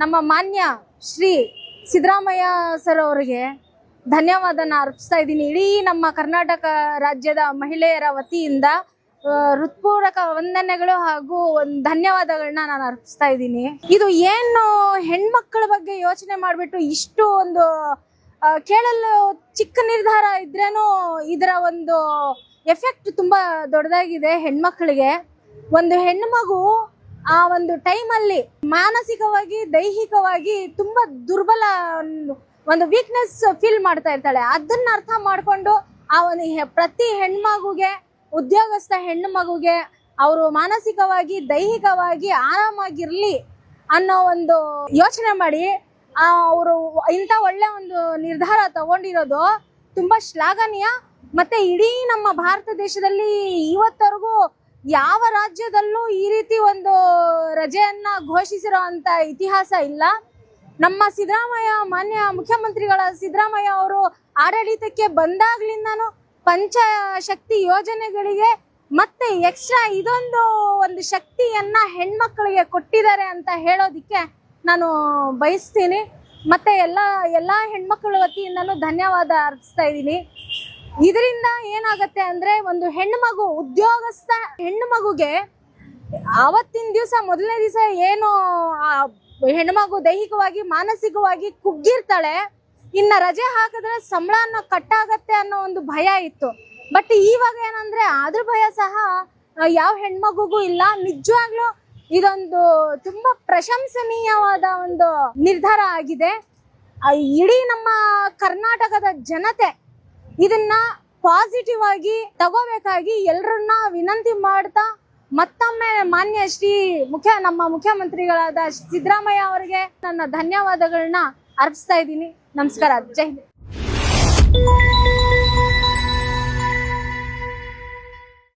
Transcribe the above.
ನಮ್ಮ ಮಾನ್ಯ ಶ್ರೀ ಸಿದ್ದರಾಮಯ್ಯ ಸರ್ ಅವರಿಗೆ ಧನ್ಯವಾದನ ಅರ್ಪಿಸ್ತಾ ಇದ್ದೀನಿ. ಇಡೀ ನಮ್ಮ ಕರ್ನಾಟಕ ರಾಜ್ಯದ ಮಹಿಳೆಯರ ವತಿಯಿಂದ ಹೃತ್ಪೂರ್ವಕ ವಂದನೆಗಳು ಹಾಗೂ ಒಂದು ಧನ್ಯವಾದಗಳನ್ನ ನಾನು ಅರ್ಪಿಸ್ತಾ ಇದ್ದೀನಿ. ಇದು ಏನು ಹೆಣ್ಮಕ್ಳ ಬಗ್ಗೆ ಯೋಚನೆ ಮಾಡಿಬಿಟ್ಟು ಇಷ್ಟು ಒಂದು ಕೇಳಲು ಚಿಕ್ಕ ನಿರ್ಧಾರ ಇದ್ರೇನು ಇದರ ಒಂದು ಎಫೆಕ್ಟ್ ತುಂಬ ದೊಡ್ಡದಾಗಿದೆ ಹೆಣ್ಮಕ್ಳಿಗೆ. ಒಂದು ಹೆಣ್ಣು ಮಗು ಆ ಒಂದು ಟೈಮಲ್ಲಿ ಮಾನಸಿಕವಾಗಿ, ದೈಹಿಕವಾಗಿ ತುಂಬಾ ದುರ್ಬಲ ಒಂದು- ವೀಕ್ನೆಸ್ ಫೀಲ್ ಮಾಡ್ತಾ ಇರ್ತಾಳೆ. ಅದನ್ನ ಅರ್ಥ ಮಾಡ್ಕೊಂಡು ಆ ಒಂದು ಪ್ರತಿ ಹೆಣ್ಮಗುಗೆ, ಉದ್ಯೋಗಸ್ಥ ಹೆಣ್ಣು ಮಗುಗೆ ಅವರು ಮಾನಸಿಕವಾಗಿ, ದೈಹಿಕವಾಗಿ ಆರಾಮಾಗಿರ್ಲಿ ಅನ್ನೋ ಒಂದು ಯೋಚನೆ ಮಾಡಿ ಅವರು ಇಂಥ ಒಳ್ಳೆ ಒಂದು ನಿರ್ಧಾರ ತಗೊಂಡಿರೋದು ತುಂಬಾ ಶ್ಲಾಘನೀಯ. ಮತ್ತೆ ಇಡೀ ನಮ್ಮ ಭಾರತ ದೇಶದಲ್ಲಿ ಇವತ್ತವರೆಗೂ ಯಾವ ರಾಜ್ಯದಲ್ಲೂ ಈ ರೀತಿ ಒಂದು ರಜೆಯನ್ನ ಘೋಷಿಸಿರೋ ಇತಿಹಾಸ ಇಲ್ಲ. ನಮ್ಮ ಸಿದ್ದರಾಮಯ್ಯ, ಮಾನ್ಯ ಮುಖ್ಯಮಂತ್ರಿಗಳ ಸಿದ್ದರಾಮಯ್ಯ ಅವರು ಆಡಳಿತಕ್ಕೆ ಬಂದಾಗ್ಲಿಂದನೂ ಪಂಚ ಶಕ್ತಿ ಯೋಜನೆಗಳಿಗೆ ಮತ್ತೆ ಎಕ್ಸ್ಟ್ರಾ ಇದೊಂದು ಒಂದು ಶಕ್ತಿಯನ್ನ ಹೆಣ್ಮಕ್ಳಿಗೆ ಕೊಟ್ಟಿದ್ದಾರೆ ಅಂತ ಹೇಳೋದಿಕ್ಕೆ ನಾನು ಬಯಸ್ತೀನಿ. ಮತ್ತೆ ಎಲ್ಲ ಎಲ್ಲ ಹೆಣ್ಮಕ್ಳ ವತಿಯಿಂದನೂ ಧನ್ಯವಾದ ಅರ್ಪಿಸ್ತಾ ಇದ್ದೀನಿ. ಇದರಿಂದ ಏನಾಗತ್ತೆ ಅಂದ್ರೆ ಒಂದು ಹೆಣ್ಣು ಮಗು ಉದ್ಯೋಗಸ್ಥ ಹೆಣ್ಣು ಮಗುಗೆ ಆವತ್ತಿನ ದಿವಸ, ಮೊದಲನೇ ದಿವಸ ಏನು ಹೆಣ್ಮಗು ದೈಹಿಕವಾಗಿ, ಮಾನಸಿಕವಾಗಿ ಕುಗ್ಗಿರ್ತಾಳೆ. ಇನ್ನ ರಜೆ ಹಾಕಿದ್ರೆ ಸಂಬಳನ ಕಟ್ಟಾಗತ್ತೆ ಅನ್ನೋ ಒಂದು ಭಯ ಇತ್ತು. ಬಟ್ ಇವಾಗ ಏನಂದ್ರೆ ಅದ್ರ ಭಯ ಸಹ ಯಾವ ಹೆಣ್ಮಗುಗೂ ಇಲ್ಲ. ನಿಜವಾಗ್ಲೂ ಇದೊಂದು ತುಂಬಾ ಪ್ರಶಂಸನೀಯವಾದ ಒಂದು ನಿರ್ಧಾರ ಆಗಿದೆ. ಇಡೀ ನಮ್ಮ ಕರ್ನಾಟಕದ ಜನತೆ ಇದನ್ನ ಪಾಸಿಟಿವ್ ಆಗಿ ತಗೋಬೇಕಾಗಿ ಎಲ್ಲರನ್ನ ವಿನಂತಿ ಮಾಡ್ತಾ ಮತ್ತೊಮ್ಮೆ ಮಾನ್ಯ ಶ್ರೀ ಮುಖ್ಯ, ನಮ್ಮ ಮುಖ್ಯಮಂತ್ರಿಗಳಾದ ಸಿದ್ದರಾಮಯ್ಯ ಅವರಿಗೆ ನನ್ನ ಧನ್ಯವಾದಗಳನ್ನ ಅರ್ಪಿಸ್ತಾ ಇದ್ದೀನಿ. ನಮಸ್ಕಾರ. ಜೈ ಹಿಂದ್.